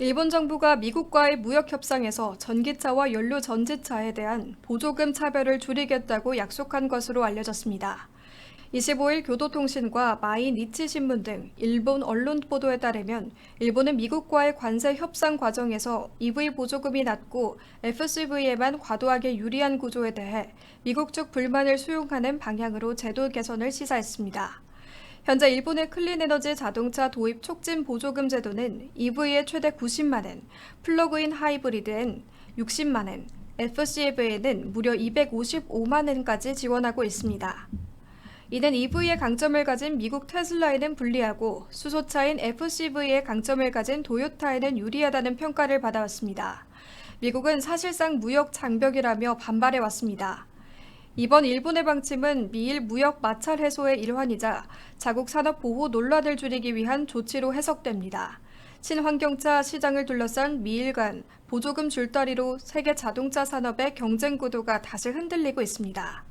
일본 정부가 미국과의 무역 협상에서 전기차와 연료 전지차에 대한 보조금 차별을 줄이겠다고 약속한 것으로 알려졌습니다. 25일 교도통신과 마이 니치 신문 등 일본 언론 보도에 따르면 일본은 미국과의 관세 협상 과정에서 EV 보조금이 낮고 FCV에만 과도하게 유리한 구조에 대해 미국 측 불만을 수용하는 방향으로 제도 개선을 시사했습니다. 현재 일본의 클린 에너지 자동차 도입 촉진 보조금 제도는 EV에 최대 90만 엔, 플러그인 하이브리드엔 60만 엔, FCV에는 무려 255만 엔까지 지원하고 있습니다. 이는 EV의 강점을 가진 미국 테슬라에는 불리하고 수소차인 FCV의 강점을 가진 도요타에는 유리하다는 평가를 받아왔습니다. 미국은 사실상 무역 장벽이라며 반발해 왔습니다. 이번 일본의 방침은 미일 무역 마찰 해소의 일환이자 자국 산업 보호 논란을 줄이기 위한 조치로 해석됩니다. 친환경차 시장을 둘러싼 미일 간 보조금 줄다리로 세계 자동차 산업의 경쟁 구도가 다시 흔들리고 있습니다.